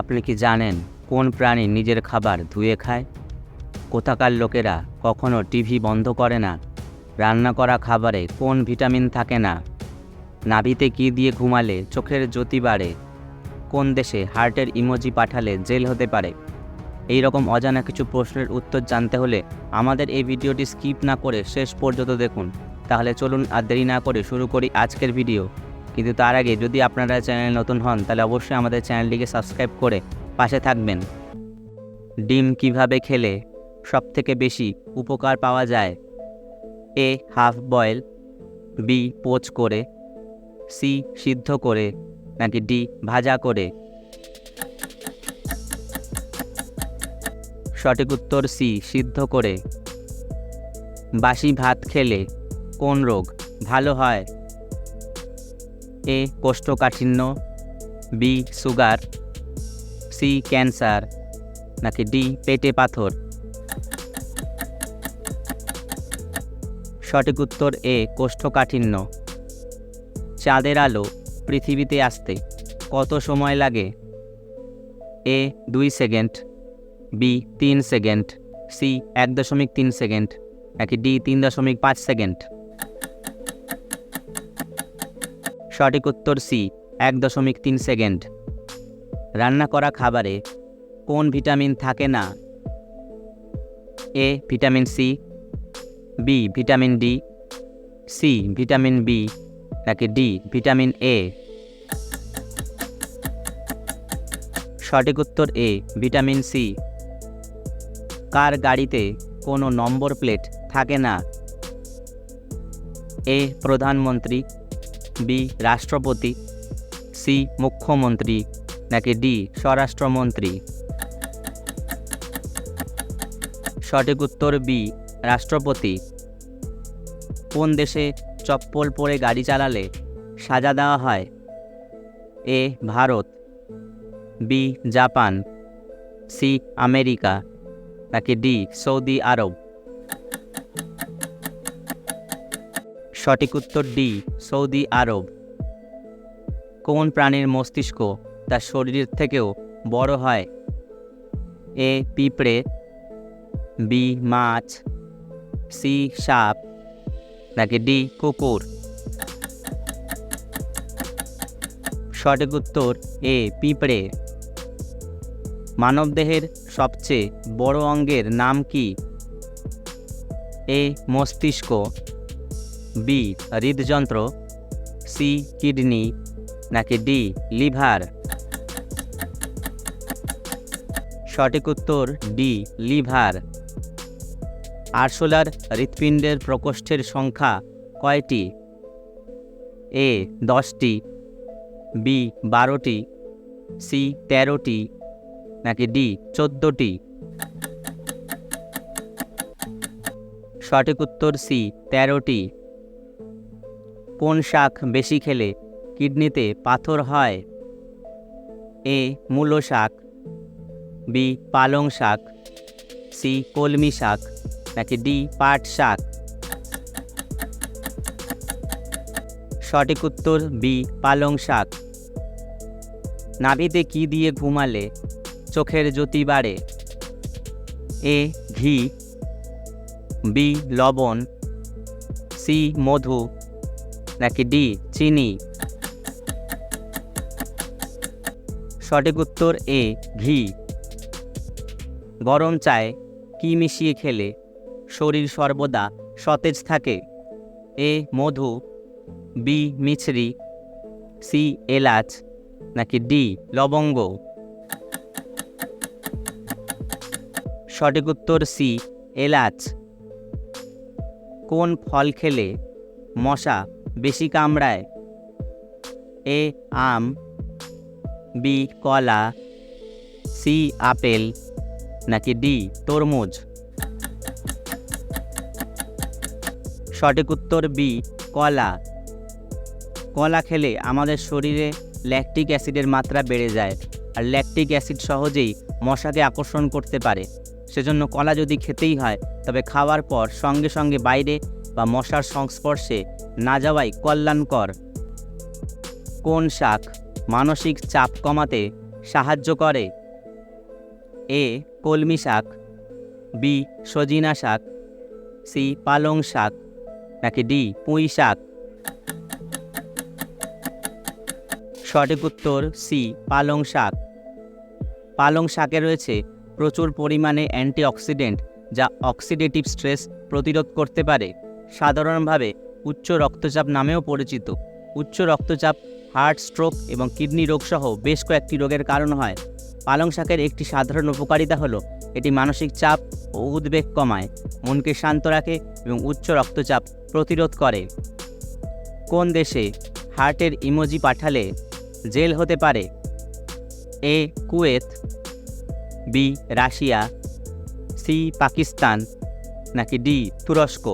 আপনি কি জানেন কোন প্রাণী নিজের খাবার ধুয়ে খায়? কোথাকার লোকেরা কখনো টিভি বন্ধ করে না? রান্না করা খাবারে কোন ভিটামিন থাকে না? নাভিতে কী দিয়ে ঘুমালে চোখের জ্যোতি বাড়ে? কোন দেশে হার্টের ইমোজি পাঠালে জেল হতে পারে? এই রকম অজানা কিছু প্রশ্নের উত্তর জানতে হলে আমাদের এই ভিডিওটি স্কিপ না করে শেষ পর্যন্ত দেখুন। তাহলে চলুন আর দেরি না করে শুরু করি আজকের ভিডিও। কিন্তু তার আগে যদি আপনারা চ্যানেল নতুন হন, তাহলে অবশ্যই আমাদের চ্যানেলটিকে সাবস্ক্রাইব করে পাশে থাকবেন। ডিম কীভাবে খেলে সবথেকে বেশি উপকার পাওয়া যায়? A, half boil, B, poach করে, সি, সিদ্ধ করে, নাকি ডি, ভাজা করে? সঠিক উত্তর সি, সিদ্ধ করে। বাসি ভাত খেলে কোন রোগ ভালো হয়? এ কোষ্ঠকাঠিন্য, বি সুগার, সি ক্যান্সার, নাকি ডি পেটে পাথর? সঠিক উত্তর এ কোষ্ঠকাঠিন্য। চাঁদের আলো পৃথিবীতে আসতে কত সময় লাগে? এ দুই সেকেন্ড, বি তিন সেকেন্ড, সি এক দশমিক তিন সেকেন্ড, নাকি ডি তিন দশমিক পাঁচ সেকেন্ড? সঠিক উত্তর সি, এক দশমিক তিন সেকেন্ড। রান্না করা খাবারে কোন ভিটামিন থাকে না? A, vitamin C, B, vitamin D, C, vitamin B, নাকি ডি, ভিটামিন এ। সঠিক উত্তর এ, ভিটামিন সি। কার গাড়িতে কোনো নম্বর প্লেট থাকে না? এ, প্রধানমন্ত্রী বি, রাষ্ট্রপতি, সি, মুখ্যমন্ত্রী, নাকি ডি, স্বরাষ্ট্রমন্ত্রী? সঠিক উত্তর বি, রাষ্ট্রপতি। কোন দেশে চপ্পল পরে গাড়ি চালালে সাজা দেওয়া হয়? A, Bharat. B, Japan. C, America. নাকি ডি, সৌদি আরব। সঠিক উত্তর ডি, সৌদি আরব। কোন প্রাণীর মস্তিষ্ক তার শরীরের থেকেও বড় হয়? এ, পিঁপড়ে। বি, মাছ। সি, সাপ। নাকি ডি, কুকুর? সঠিক উত্তর এ, পিঁপড়ে। মানবদেহের সবচেয়ে বড় অঙ্গের নাম কি? এ, মস্তিষ্ক। বি হৃদযন্ত্র সি কিডনি নাকি ডি লিভার সঠিক উত্তর ডি লিভার আরশোলার হৃৎপিণ্ডের প্রকোষ্ঠের সংখ্যা কয়টি? এ দশটি। বি বারোটি। সি তেরোটি। নাকি ডি চোদ্দোটি? সঠিক উত্তর সি তেরোটি। কোন শাক বেশি খেলে কিডনিতে পাথর হয়? এ. মূলো শাক, বি. পালং শাক, সি. কলমি শাক, নাকি ডি. পাট শাক? সঠিক উত্তর, বি. পালং শাক। নাভিতে কি দিয়ে ঘুমালে চোখের জ্যোতি বাড়ে? এ. ঘি, বি. লবণ, সি. মধু নাকি ডি, চিনি? সঠিক উত্তর এ, ঘি। গরম চায় কি মিশিয়ে খেলে শরীর সর্বদা সতেজ থাকে? এ, মধু, বি, মিছরি, সি, এলাচ, নাকি ডি, লবঙ্গ? সঠিক উত্তর সি, এলাচ। কোন ফল খেলে মশা বেশি কামড়ায়। এ আম, বি কলা, সি আপেল, নাকি ডি তরমুজ? সঠিক উত্তর বি, কলা। কলা খেলে আমাদের শরীরে ল্যাকটিক অ্যাসিডের মাত্রা বেড়ে যায়, আর ল্যাকটিক অ্যাসিড সহজেই মশাকে আকর্ষণ করতে পারে। সেজন্য কলা যদি খেতেই হয়, তবে খাওয়ার পর সঙ্গে সঙ্গে বাইরে বা মশার সংস্পর্শে না যাওয়াই কল্যাণকর। কোন শাক মানসিক চাপ কমাতে সাহায্য করে? এ কলমি শাক, বি সজিনা শাক, সি পালং শাক, নাকি ডি পুঁই শাক? সঠিক উত্তর সি পালং শাক। পালং শাকে রয়েছে প্রচুর পরিমাণে অ্যান্টিঅক্সিডেন্ট যা অক্সিডেটিভ স্ট্রেস প্রতিরোধ করতে পারে। সাধারণভাবে উচ্চ রক্তচাপ নামেও পরিচিত। উচ্চ রক্তচাপ, হার্ট স্ট্রোক এবং কিডনি রোগসহ বেশ কয়েকটি রোগের কারণ হয়। পালং শাকের একটি সাধারণ উপকারিতা হলো, এটি মানসিক চাপ ও উদ্বেগ কমায়, মনকে শান্ত রাখে এবং উচ্চ রক্তচাপ প্রতিরোধ করে। কোন দেশে হার্টের ইমোজি পাঠালে জেল হতে পারে? A, Kuwait, B, Russia, C, Pakistan, নাকি ডি, তুরস্ক?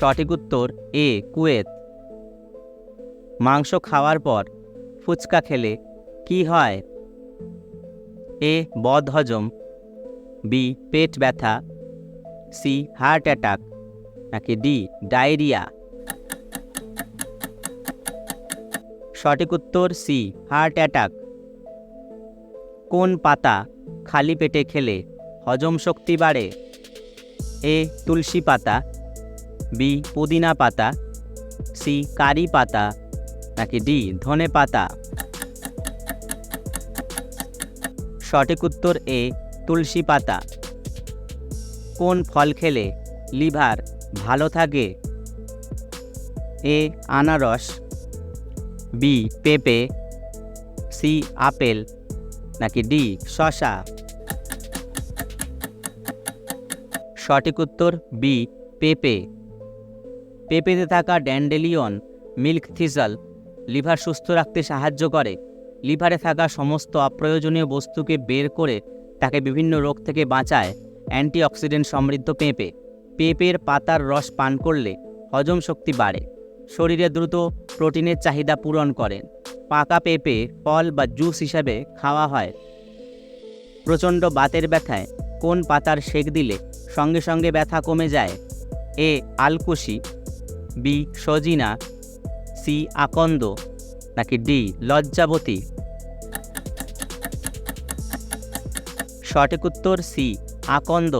সঠিক উত্তর এ, কুয়েত। মাংস খাওয়ার পর ফুচকা খেলে কি হয়? এ বদহজম বি, পেট ব্যথা। C, heart attack. নাকি ডি, ডায়রিয়া। সঠিক উত্তর সি, হার্ট অ্যাটাক। কোন পাতা খালি পেটে খেলে হজম শক্তি বাড়ে? এ, তুলসী পাতা। বি, পুদিনা পাতা, সি, কারি পাতা, নাকি ডি, ধনে পাতা? সঠিক উত্তর এ, তুলসী পাতা। কোন ফল খেলে লিভার ভালো থাকে? এ, আনারস, বি, পেঁপে, সি, আপেল, নাকি ডি শশা সঠিক উত্তর বি, পেঁপে। পেঁপেতে থাকা ড্যান্ডেলিয়ন, মিল্ক থিসল, লিভার সুস্থ রাখতে সাহায্য করে। লিভারে থাকা সমস্ত অপ্রয়োজনীয় বস্তুকে বের করে তাকে বিভিন্ন রোগ থেকে বাঁচায়। অ্যান্টিঅক্সিডেন্ট সমৃদ্ধ পেঁপে। পেঁপের পাতার রস পান করলে হজম শক্তি বাড়ে। শরীরে দ্রুত প্রোটিনের চাহিদা পূরণ করেন পাকা পেঁপে, ফল বা জুস হিসাবে খাওয়া হয়। প্রচণ্ড বাতের ব্যথায় কোন পাতার সেক দিলে সঙ্গে সঙ্গে ব্যথা কমে যায়? এ, আলকুশি। বি সজিনা, সি আকন্দ, নাকি ডি লজ্জাবতী? সঠিক উত্তর সি আকন্দ।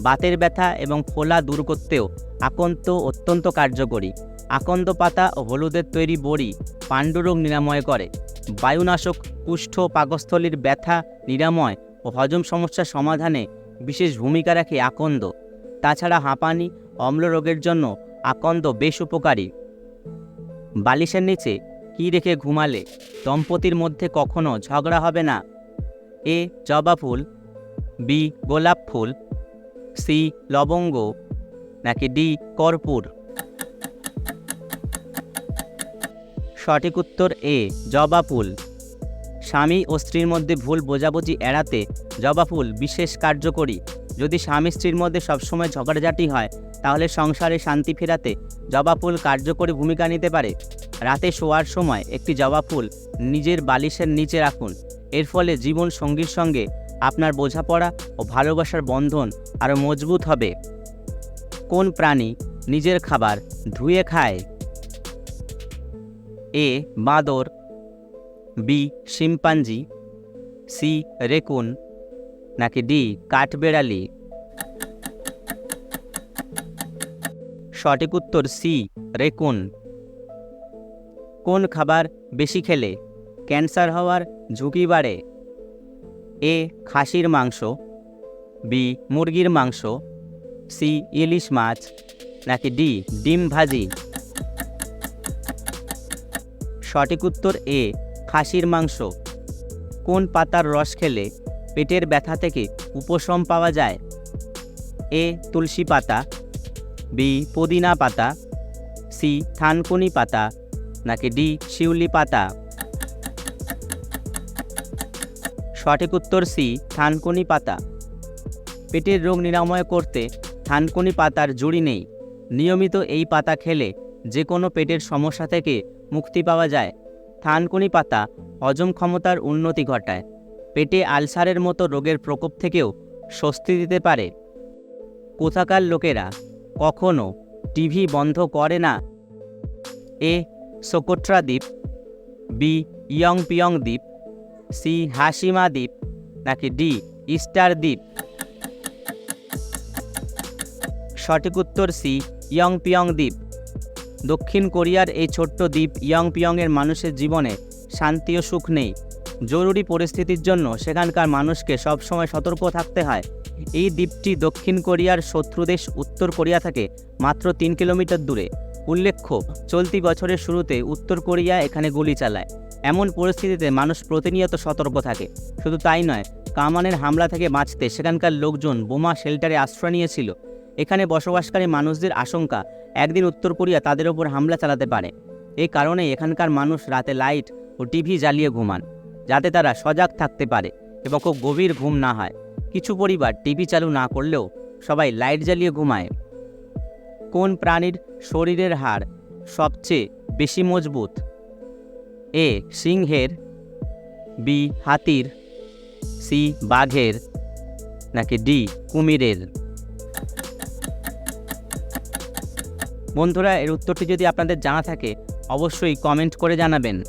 বাতের ব্যথা এবং ফোলা দূর করতেও আকন্ত অত্যন্ত কার্যকরী। আকন্দ পাতা ও হলুদের তৈরি বড়ি পাণ্ডুরোগ নিরাময় করে। বায়ুনাশক, কুষ্ঠ পাকস্থলীর ব্যথা নিরাময় ও হজম সমস্যার সমাধানে বিশেষ ভূমিকা রাখে আকন্দ। তাছাড়া হাঁপানি অম্ল রোগের জন্য আকন্দ বেশ উপকারী। বালিশের নিচে কী রেখে ঘুমালে দম্পতির মধ্যে কখনো ঝগড়া হবে না? এ. জবা ফুল, বি. গোলাপ ফুল, সি. লবঙ্গ, নাকি ডি. কর্পূর? সঠিক উত্তর এ, জবা ফুল। স্বামী ও স্ত্রীর মধ্যে ভুল বোঝাবুঝি এড়াতে জবা ফুল বিশেষ কার্যকরী। যদি স্বামী স্ত্রীর মধ্যে সবসময় ঝগড়াঝাটি হয়, তাহলে সংসারে শান্তি ফেরাতে জবা ফুল কার্যকরী ভূমিকা নিতে পারে। রাতে শোয়ার সময় একটি জবা ফুল নিজের বালিশের নিচে রাখুন। এর ফলে জীবন সঙ্গীর সঙ্গে আপনার বোঝাপড়া ও ভালোবাসার বন্ধন আরও মজবুত হবে। কোন প্রাণী নিজের খাবার ধুয়ে খায়? এ. বাঁদর, বি. Chimpanzee, C. রেকুন। নাকি ডি, কাঠবেড়ালি? সঠিক উত্তর সি, রেকুন। কোন খাবার বেশি খেলে? ক্যান্সার হওয়ার ঝুঁকি বাড়ে। এ, খাসির মাংস। বি, মুরগির মাংস। সি, ইলিশ মাছ। নাকি ডি, ডিম ভাজি। সঠিক উত্তর এ, খাসির মাংস। কোন পাতার রস খেলে? পেটের ব্যথা থেকে উপশম পাওয়া যায়। এ তুলসী পাতা, বি পুদিনা পাতা, সি থানকুনি পাতা, নাকি ডি শিউলি পাতা? সঠিক উত্তর সি, থানকুনি পাতা। পেটের রোগ নিরাময় করতে থানকুনি পাতার জুড়ি নেই। নিয়মিত এই পাতা খেলে যে কোনো পেটের সমস্যা থেকে মুক্তি পাওয়া যায়। থানকুনি পাতা হজম ক্ষমতার উন্নতি ঘটায়। পেটে আলসারের মতো রোগের প্রকোপ থেকেও স্বস্তি দিতে পারে। কোথাকার লোকেরা কখনো টিভি বন্ধ করে না? এ. সোকোট্রা দ্বীপ বি. ইয়ং পিয়ং দ্বীপ সি. হাসিমা দ্বীপ নাকি ডি. ইস্টার দ্বীপ সঠিক উত্তর সি. ইয়ং পিয়ং দ্বীপ দক্ষিণ কোরিয়ার এই ছোট্ট দ্বীপ ইয়ং পিয়ংয়ের মানুষের জীবনে শান্তি ও সুখ নেই। জরুরি পরিস্থিতির জন্য সেখানকার মানুষকে সবসময় সতর্ক থাকতে হয়। এই দ্বীপটি দক্ষিণ কোরিয়ার শত্রু দেশ উত্তর কোরিয়া থেকে মাত্র তিন কিলোমিটার দূরে। উল্লেখ্য, চলতি বছরের শুরুতে উত্তর কোরিয়া এখানে গুলি চালায়। এমন পরিস্থিতিতে মানুষ প্রতিনিয়ত সতর্ক থাকে। শুধু তাই নয়, কামানের হামলা থেকে বাঁচতে সেখানকার লোকজন বোমা শেল্টারে আশ্রয় নিয়েছিল। এখানে বসবাসকারী মানুষদের আশঙ্কা, একদিন উত্তর কোরিয়া তাদের ওপর হামলা চালাতে পারে। এই কারণে এখানকার মানুষ রাতে লাইট ও টিভি জ্বালিয়ে ঘুমান। যাতে তারা সজাগ থাকতে পারে এবং খুব গভীর ঘুম না হয়। কিছু পরিবার টিভি চালু না করলেও সবাই লাইট জ্বালিয়ে ঘুমায়। কোন প্রাণীর শরীরের হাড় সবচেয়ে বেশি মজবুত? এ, সিংহের, বি, হাতির, সি, বাঘের, নাকি ডি, কুমিরের? বন্ধুরা, এর উত্তরটি যদি আপনাদের জানা থাকে, অবশ্যই কমেন্ট করে জানাবেন।